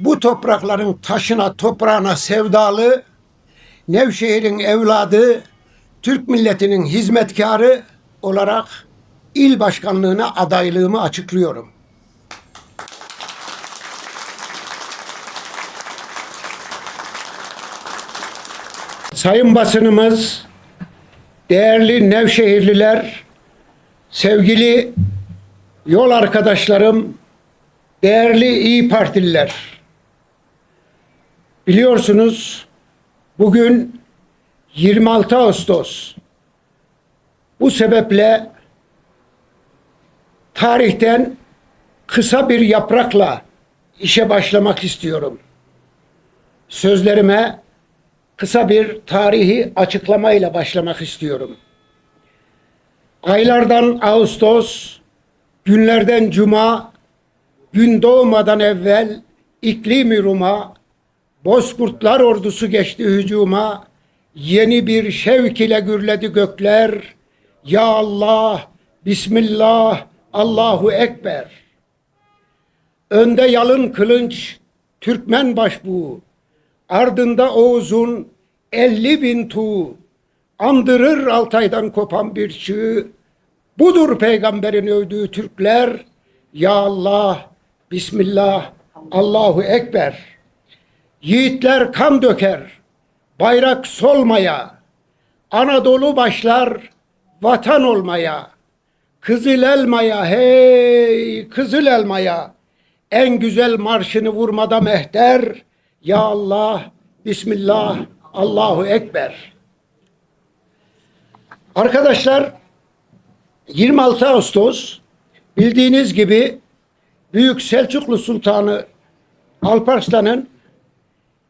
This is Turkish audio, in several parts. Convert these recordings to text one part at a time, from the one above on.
bu toprakların taşına, toprağına sevdalı, Nevşehir'in evladı, Türk milletinin hizmetkarı olarak il başkanlığına adaylığımı açıklıyorum. Sayın basınımız, değerli Nevşehirliler, sevgili yol arkadaşlarım, değerli İyi Partililer. Biliyorsunuz bugün 26 Ağustos. Bu sebeple tarihten kısa bir yaprakla işe başlamak istiyorum. Sözlerime kısa bir tarihi açıklamayla başlamak istiyorum. Aylardan Ağustos, günlerden Cuma, gün doğmadan evvel iklimi Rum'a, Bozkurtlar ordusu geçti hücuma, yeni bir şevk ile gürledi gökler. Ya Allah, Bismillah, Allahu Ekber. Önde yalın kılınç, Türkmen başbuğu, ardında Oğuz'un elli bin tuğ, andırır Altay'dan kopan bir çığ, budur peygamberin övdüğü Türkler, Ya Allah, Bismillah, Allahu Ekber. Yiğitler kan döker, bayrak solmaya, Anadolu başlar vatan olmaya. Kızıl elmaya hey kızıl elmaya en güzel marşını vurmada mehter ya Allah Bismillah Allahu Ekber. Arkadaşlar 26 Ağustos bildiğiniz gibi Büyük Selçuklu Sultanı Alparslan'ın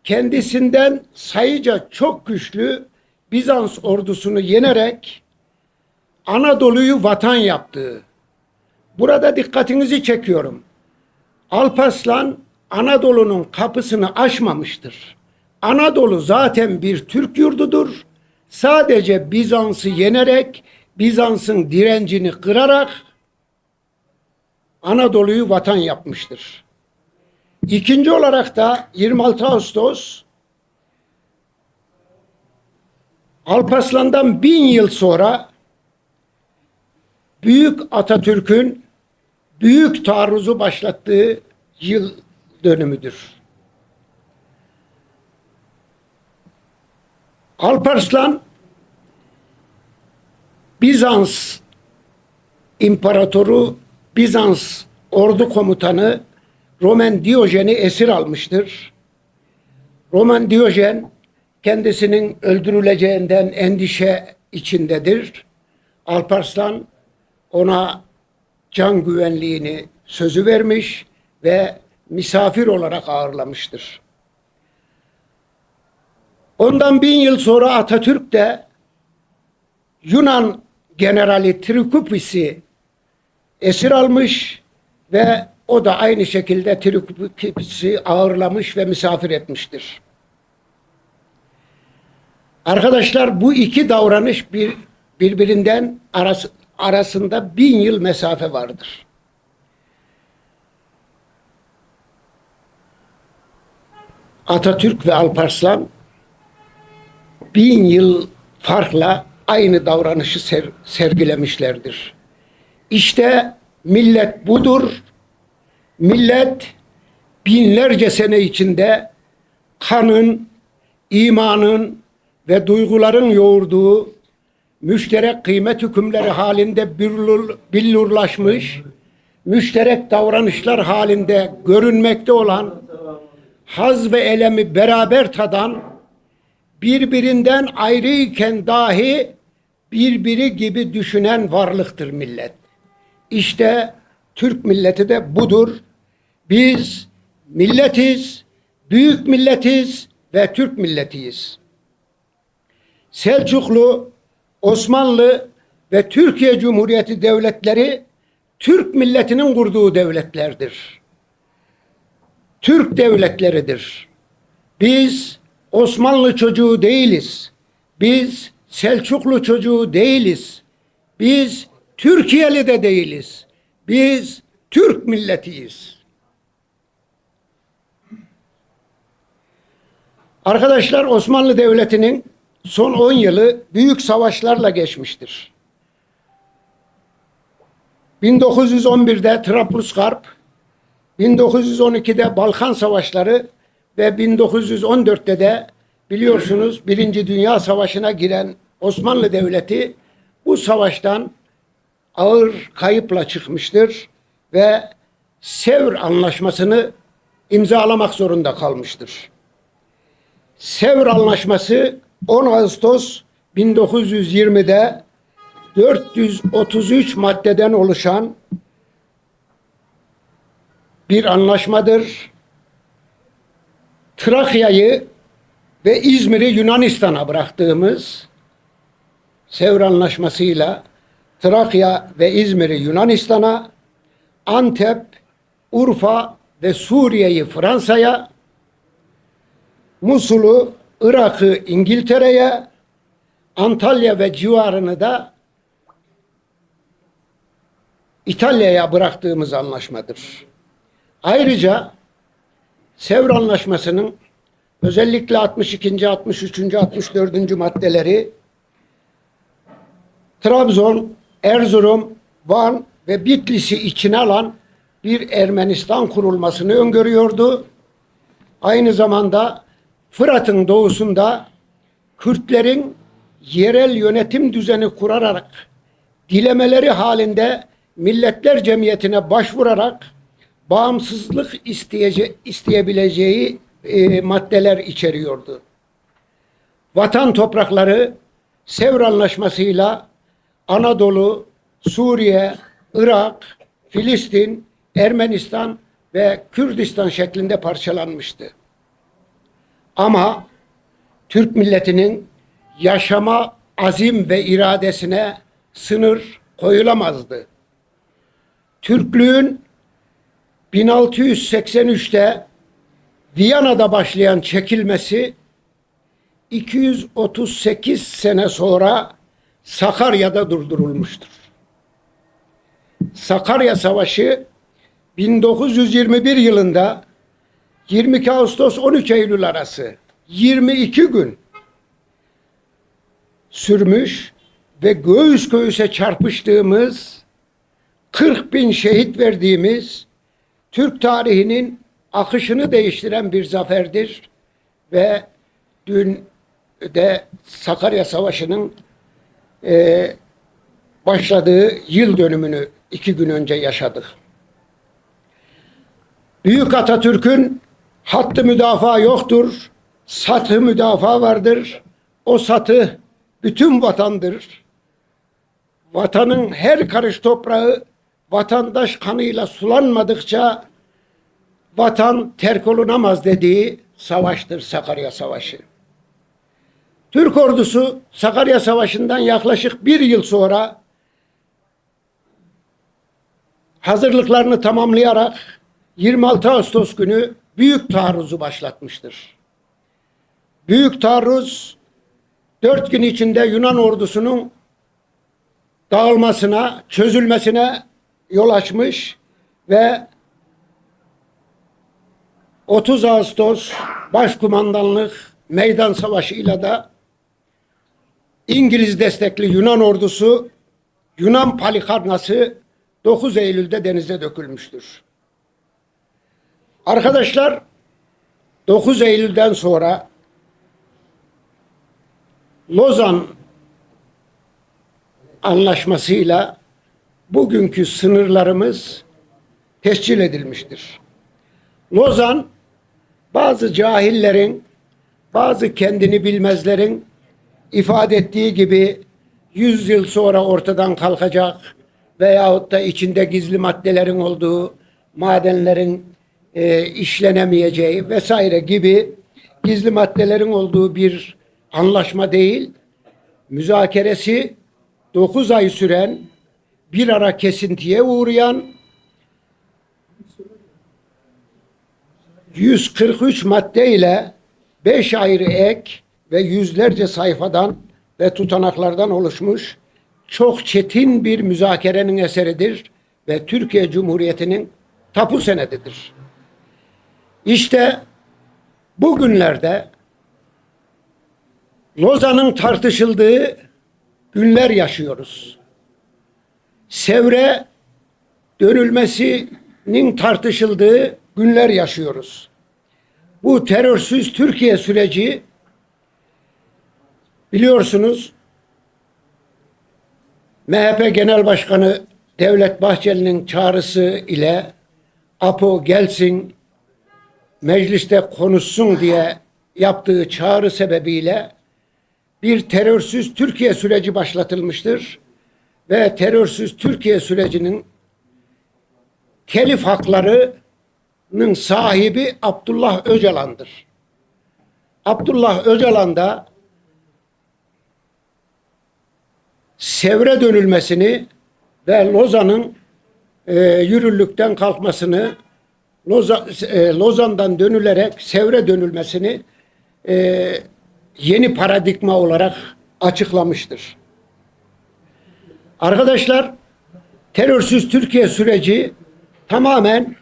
kendisinden sayıca çok güçlü Bizans ordusunu yenerek Anadolu'yu vatan yaptığı. Burada dikkatinizi çekiyorum. Alparslan Anadolu'nun kapısını açmamıştır. Anadolu zaten bir Türk yurdudur. Sadece Bizans'ı yenerek, Bizans'ın direncini kırarak Anadolu'yu vatan yapmıştır. İkinci olarak da 26 Ağustos Alparslan'dan bin yıl sonra Büyük Atatürk'ün büyük taarruzu başlattığı yıl dönümüdür. Alparslan Bizans İmparatoru Bizans ordu komutanı Roman Diyojen'i esir almıştır. Roman Diyojen kendisinin öldürüleceğinden endişe içindedir. Alparslan ona can güvenliğini sözü vermiş ve misafir olarak ağırlamıştır. Ondan bin yıl sonra Atatürk de Yunan generali Trikopis'i esir almış ve o da aynı şekilde Trikopis'i ağırlamış ve misafir etmiştir. Arkadaşlar bu iki davranış bir birbirinden arası, arasında bin yıl mesafe vardır. Atatürk ve Alparslan bin yıl farkla aynı davranışı ser, sergilemişlerdir. İşte millet budur. Millet binlerce sene içinde kanın, imanın ve duyguların yoğurduğu müşterek kıymet hükümleri halinde billur, billurlaşmış, müşterek davranışlar halinde görünmekte olan, haz ve elemi beraber tadan, birbirinden ayrıyken dahi birbiri gibi düşünen varlıktır millet. İşte Türk milleti de budur. Biz milletiz, büyük milletiz ve Türk milletiyiz. Selçuklu, Osmanlı ve Türkiye Cumhuriyeti devletleri Türk milletinin kurduğu devletlerdir. Türk devletleridir. Biz Osmanlı çocuğu değiliz. Biz Selçuklu çocuğu değiliz. Biz Türkiye'li de değiliz. Biz Türk milletiyiz. Arkadaşlar Osmanlı Devleti'nin son 10 yılı büyük savaşlarla geçmiştir. 1911'de Trablusgarp, 1912'de Balkan Savaşları ve 1914'te de biliyorsunuz Birinci Dünya Savaşı'na giren Osmanlı Devleti bu savaştan ağır kayıpla çıkmıştır ve Sevr Anlaşması'nı imzalamak zorunda kalmıştır. Sevr Anlaşması 10 Ağustos 1920'de 433 maddeden oluşan bir anlaşmadır. Trakya'yı ve İzmir'i Yunanistan'a bıraktığımız Sevr Anlaşması'yla Trakya ve İzmir'i Yunanistan'a, Antep, Urfa ve Suriye'yi Fransa'ya, Musul'u, Irak'ı İngiltere'ye, Antalya ve civarını da İtalya'ya bıraktığımız anlaşmadır. Ayrıca Sevr Anlaşması'nın özellikle 62. 63. 64. maddeleri Trabzon, Erzurum, Van ve Bitlis'i içine alan bir Ermenistan kurulmasını öngörüyordu. Aynı zamanda Fırat'ın doğusunda Kürtlerin yerel yönetim düzeni kurarak dilemeleri halinde Milletler Cemiyeti'ne başvurarak bağımsızlık isteyece, isteyebileceği e, maddeler içeriyordu. Vatan toprakları Sevr Anlaşması'yla Anadolu, Suriye, Irak, Filistin, Ermenistan ve Kürdistan şeklinde parçalanmıştı. Ama Türk milletinin yaşama azim ve iradesine sınır koyulamazdı. Türklüğün 1683'te Viyana'da başlayan çekilmesi 238 sene sonra Sakarya'da durdurulmuştur. Sakarya Savaşı 1921 yılında 22 Ağustos 13 Eylül arası 22 gün sürmüş ve göğüs göğüse çarpıştığımız 40 bin şehit verdiğimiz Türk tarihinin akışını değiştiren bir zaferdir ve dün de Sakarya Savaşı'nın e, başladığı yıl dönümünü iki gün önce yaşadık. Büyük Atatürk'ün hattı müdafaa yoktur, satı müdafaa vardır. O satı bütün vatandır. Vatanın her karış toprağı vatandaş kanıyla sulanmadıkça vatan terk olunamaz dediği savaştır Sakarya Savaşı. Türk ordusu Sakarya Savaşı'ndan yaklaşık bir yıl sonra hazırlıklarını tamamlayarak 26 Ağustos günü büyük taarruzu başlatmıştır. Büyük taarruz dört gün içinde Yunan ordusunun dağılmasına, çözülmesine yol açmış ve 30 Ağustos Başkumandanlık Meydan Savaşı ile de İngiliz destekli Yunan ordusu Yunan Palikarnası 9 Eylül'de denize dökülmüştür. Arkadaşlar 9 Eylül'den sonra Lozan anlaşmasıyla bugünkü sınırlarımız tescil edilmiştir. Lozan bazı cahillerin, bazı kendini bilmezlerin ifade ettiği gibi 100 yıl sonra ortadan kalkacak veyahut da içinde gizli maddelerin olduğu, madenlerin e, işlenemeyeceği vesaire gibi gizli maddelerin olduğu bir anlaşma değil, müzakeresi 9 ay süren, bir ara kesintiye uğrayan 143 madde ile 5 ayrı ek ve yüzlerce sayfadan ve tutanaklardan oluşmuş çok çetin bir müzakerenin eseridir ve Türkiye Cumhuriyeti'nin tapu senedidir. İşte bugünlerde Lozan'ın tartışıldığı günler yaşıyoruz. Sevre dönülmesinin tartışıldığı günler yaşıyoruz. Bu terörsüz Türkiye süreci biliyorsunuz MHP Genel Başkanı Devlet Bahçeli'nin çağrısı ile APO gelsin mecliste konuşsun diye yaptığı çağrı sebebiyle bir terörsüz Türkiye süreci başlatılmıştır. Ve terörsüz Türkiye sürecinin telif haklarının sahibi Abdullah Öcalan'dır. Abdullah Öcalan da Sevre dönülmesini ve Lozan'ın e, yürürlükten kalkmasını Loza, e, Lozan'dan dönülerek Sevre dönülmesini e, yeni paradigma olarak açıklamıştır. Arkadaşlar terörsüz Türkiye süreci tamamen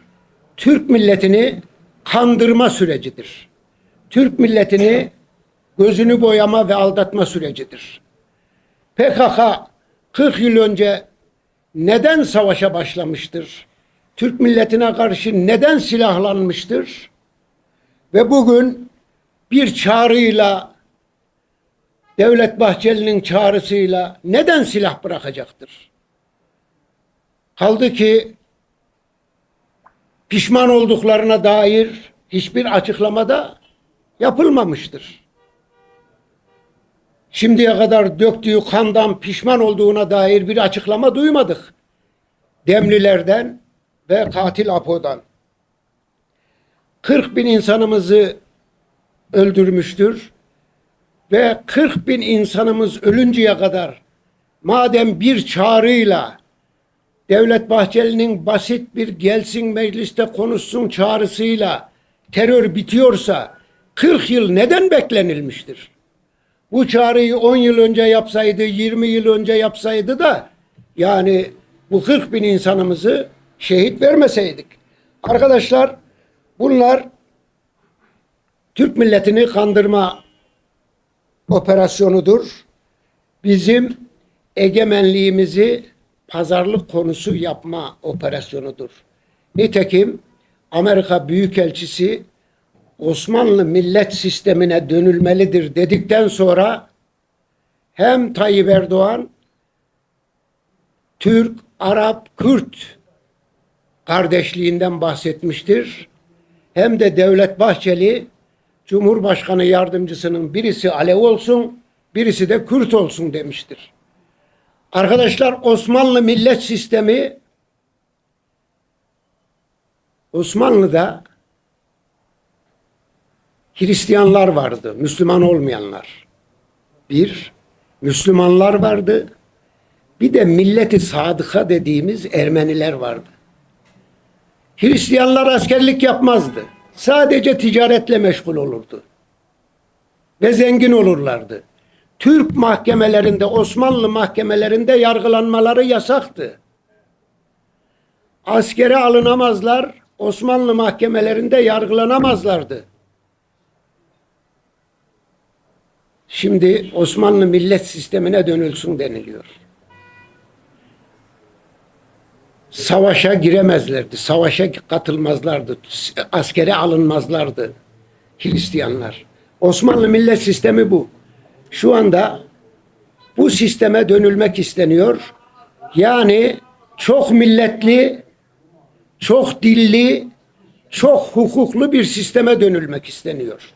Türk milletini kandırma sürecidir. Türk milletini gözünü boyama ve aldatma sürecidir. PKK 40 yıl önce neden savaşa başlamıştır? Türk milletine karşı neden silahlanmıştır? Ve bugün bir çağrıyla Devlet Bahçeli'nin çağrısıyla neden silah bırakacaktır? Kaldı ki pişman olduklarına dair hiçbir açıklamada yapılmamıştır. Şimdiye kadar döktüğü kandan pişman olduğuna dair bir açıklama duymadık. Demlilerden ve katil Apo'dan. 40 bin insanımızı öldürmüştür ve 40 bin insanımız ölünceye kadar madem bir çağrıyla Devlet Bahçeli'nin basit bir gelsin mecliste konuşsun çağrısıyla terör bitiyorsa 40 yıl neden beklenilmiştir? Bu çağrıyı 10 yıl önce yapsaydı, 20 yıl önce yapsaydı da yani bu 40 bin insanımızı şehit vermeseydik. Arkadaşlar bunlar Türk milletini kandırma operasyonudur. Bizim egemenliğimizi pazarlık konusu yapma operasyonudur. Nitekim Amerika Büyükelçisi Osmanlı millet sistemine dönülmelidir dedikten sonra hem Tayyip Erdoğan Türk, Arap, Kürt kardeşliğinden bahsetmiştir. Hem de Devlet Bahçeli Cumhurbaşkanı yardımcısının birisi Alev olsun, birisi de Kürt olsun demiştir. Arkadaşlar Osmanlı millet sistemi Osmanlı'da Hristiyanlar vardı, Müslüman olmayanlar. Bir, Müslümanlar vardı. Bir de milleti sadıka dediğimiz Ermeniler vardı. Hristiyanlar askerlik yapmazdı. Sadece ticaretle meşgul olurdu. Ve zengin olurlardı. Türk mahkemelerinde, Osmanlı mahkemelerinde yargılanmaları yasaktı. Askere alınamazlar, Osmanlı mahkemelerinde yargılanamazlardı. Şimdi Osmanlı millet sistemine dönülsün deniliyor. Savaşa giremezlerdi, savaşa katılmazlardı, askere alınmazlardı Hristiyanlar. Osmanlı millet sistemi bu. Şu anda bu sisteme dönülmek isteniyor. Yani çok milletli, çok dilli, çok hukuklu bir sisteme dönülmek isteniyor.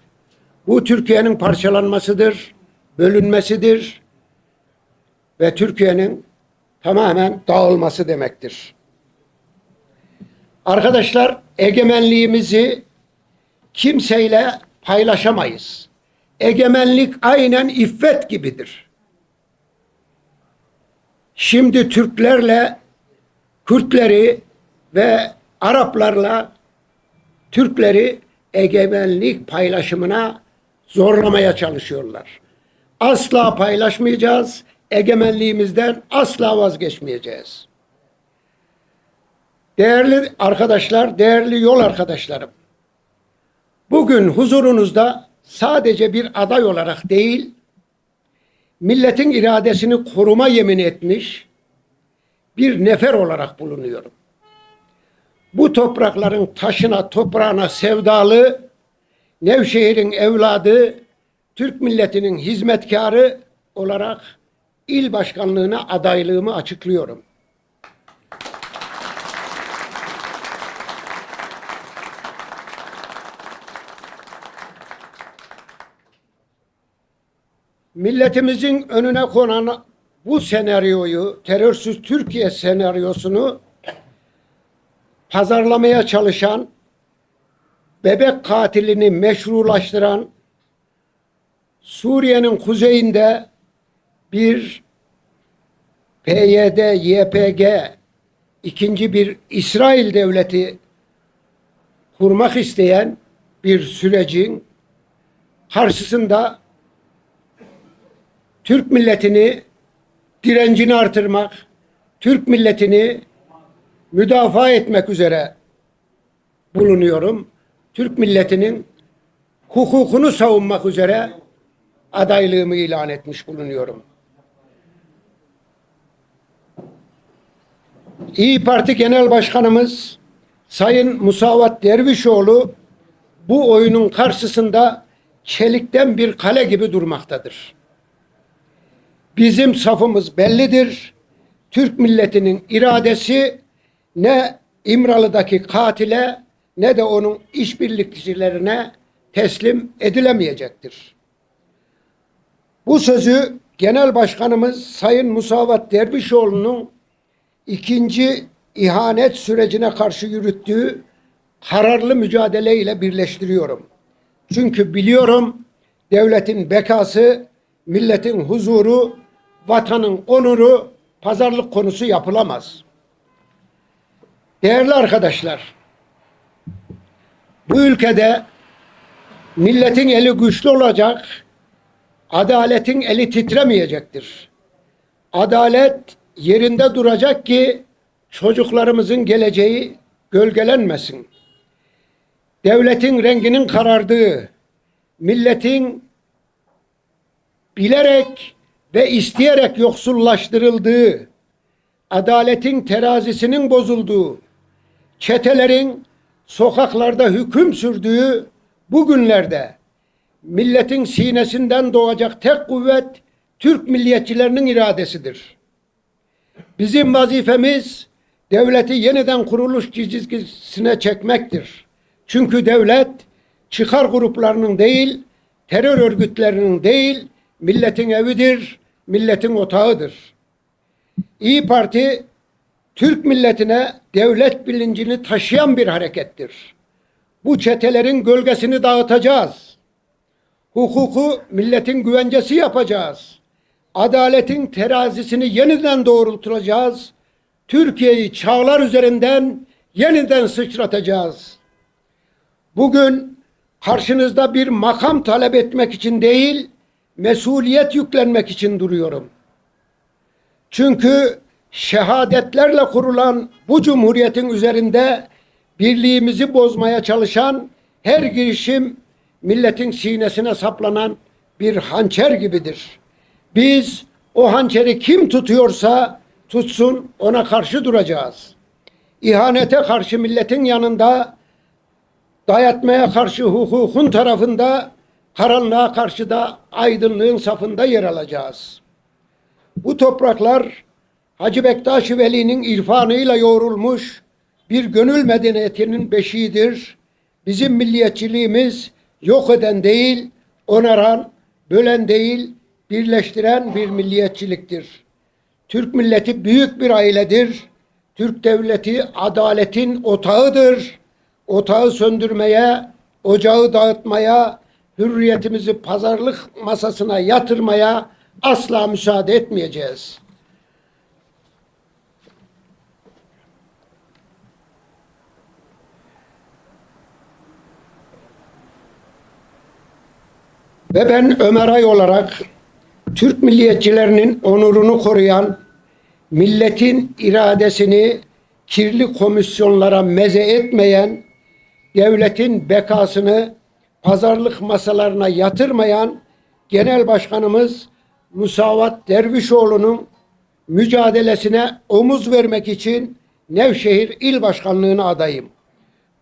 Bu Türkiye'nin parçalanmasıdır, bölünmesidir ve Türkiye'nin tamamen dağılması demektir. Arkadaşlar egemenliğimizi kimseyle paylaşamayız. Egemenlik aynen iffet gibidir. Şimdi Türklerle Kürtleri ve Araplarla Türkleri egemenlik paylaşımına zorlamaya çalışıyorlar. Asla paylaşmayacağız. Egemenliğimizden asla vazgeçmeyeceğiz. Değerli arkadaşlar, değerli yol arkadaşlarım. Bugün huzurunuzda sadece bir aday olarak değil, milletin iradesini koruma yemin etmiş bir nefer olarak bulunuyorum. Bu toprakların taşına, toprağına sevdalı, Nevşehir'in evladı, Türk milletinin hizmetkarı olarak il başkanlığına adaylığımı açıklıyorum. Milletimizin önüne konan bu senaryoyu, terörsüz Türkiye senaryosunu pazarlamaya çalışan, bebek katilini meşrulaştıran, Suriye'nin kuzeyinde bir PYD, YPG ikinci bir İsrail devleti kurmak isteyen bir sürecin karşısında Türk milletini direncini artırmak, Türk milletini müdafaa etmek üzere bulunuyorum. Türk milletinin hukukunu savunmak üzere adaylığımı ilan etmiş bulunuyorum. İyi Parti Genel Başkanımız Sayın Musavat Dervişoğlu bu oyunun karşısında çelikten bir kale gibi durmaktadır. Bizim safımız bellidir. Türk milletinin iradesi ne İmralı'daki katile ne de onun işbirlikçilerine teslim edilemeyecektir. Bu sözü Genel Başkanımız Sayın Musavat Dervişoğlu'nun ikinci ihanet sürecine karşı yürüttüğü kararlı mücadeleyle birleştiriyorum. Çünkü biliyorum devletin bekası, milletin huzuru, vatanın onuru pazarlık konusu yapılamaz. Değerli arkadaşlar, bu ülkede milletin eli güçlü olacak, adaletin eli titremeyecektir. Adalet yerinde duracak ki çocuklarımızın geleceği gölgelenmesin. Devletin renginin karardığı, milletin bilerek ve isteyerek yoksullaştırıldığı, adaletin terazisinin bozulduğu, çetelerin sokaklarda hüküm sürdüğü bu günlerde milletin sinesinden doğacak tek kuvvet Türk milliyetçilerinin iradesidir. Bizim vazifemiz devleti yeniden kuruluş çizgisine çekmektir. Çünkü devlet çıkar gruplarının değil, terör örgütlerinin değil, milletin evidir, milletin otağıdır. İyi Parti Türk milletine devlet bilincini taşıyan bir harekettir. Bu çetelerin gölgesini dağıtacağız. Hukuku milletin güvencesi yapacağız. Adaletin terazisini yeniden doğrultacağız. Türkiye'yi çağlar üzerinden yeniden sıçratacağız. Bugün karşınızda bir makam talep etmek için değil, mesuliyet yüklenmek için duruyorum. Çünkü şehadetlerle kurulan bu cumhuriyetin üzerinde birliğimizi bozmaya çalışan her girişim milletin sinesine saplanan bir hançer gibidir. Biz o hançeri kim tutuyorsa tutsun ona karşı duracağız. İhanete karşı milletin yanında, dayatmaya karşı hukukun tarafında, karanlığa karşı da aydınlığın safında yer alacağız. Bu topraklar Hacı Bektaş Veli'nin irfanıyla yoğrulmuş bir gönül medeniyetinin beşiğidir. Bizim milliyetçiliğimiz yok eden değil, onaran, bölen değil, birleştiren bir milliyetçiliktir. Türk milleti büyük bir ailedir. Türk devleti adaletin otağıdır. Otağı söndürmeye, ocağı dağıtmaya, hürriyetimizi pazarlık masasına yatırmaya asla müsaade etmeyeceğiz. Ve ben Ömer Ay olarak Türk milliyetçilerinin onurunu koruyan, milletin iradesini kirli komisyonlara meze etmeyen, devletin bekasını pazarlık masalarına yatırmayan Genel Başkanımız Musavat Dervişoğlu'nun mücadelesine omuz vermek için Nevşehir İl Başkanlığı'na adayım.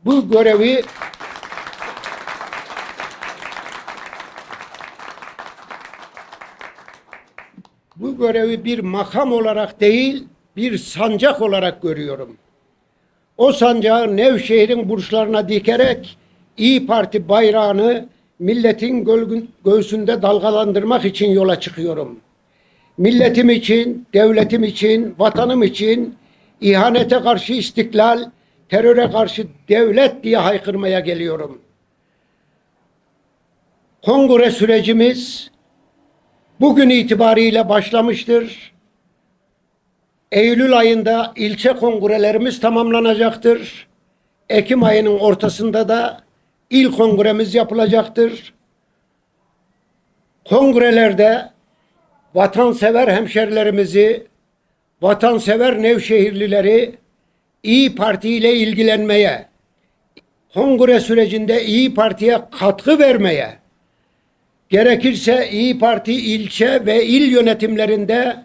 Bu görevi bu görevi bir makam olarak değil, bir sancak olarak görüyorum. O sancağı Nevşehir'in burçlarına dikerek İyi Parti bayrağını milletin göğsünde dalgalandırmak için yola çıkıyorum. Milletim için, devletim için, vatanım için ihanete karşı istiklal, teröre karşı devlet diye haykırmaya geliyorum. Kongre sürecimiz bugün itibariyle başlamıştır. Eylül ayında ilçe kongrelerimiz tamamlanacaktır. Ekim ayının ortasında da il kongremiz yapılacaktır. Kongrelerde vatansever hemşerilerimizi, vatansever Nevşehirlileri İyi Parti ile ilgilenmeye, kongre sürecinde İyi Parti'ye katkı vermeye, gerekirse İyi Parti ilçe ve il yönetimlerinde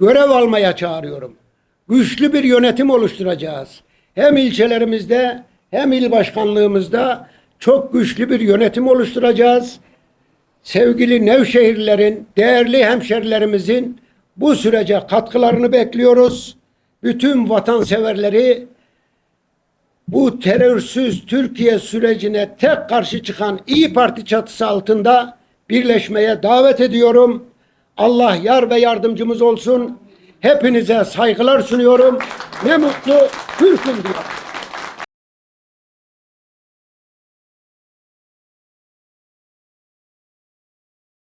görev almaya çağırıyorum. Güçlü bir yönetim oluşturacağız. Hem ilçelerimizde hem il başkanlığımızda çok güçlü bir yönetim oluşturacağız. Sevgili Nevşehirlerin, değerli hemşerilerimizin bu sürece katkılarını bekliyoruz. Bütün vatanseverleri bu terörsüz Türkiye sürecine tek karşı çıkan İyi Parti çatısı altında birleşmeye davet ediyorum. Allah yar ve yardımcımız olsun. Hepinize saygılar sunuyorum. Ne mutlu Türk'üm diyorum.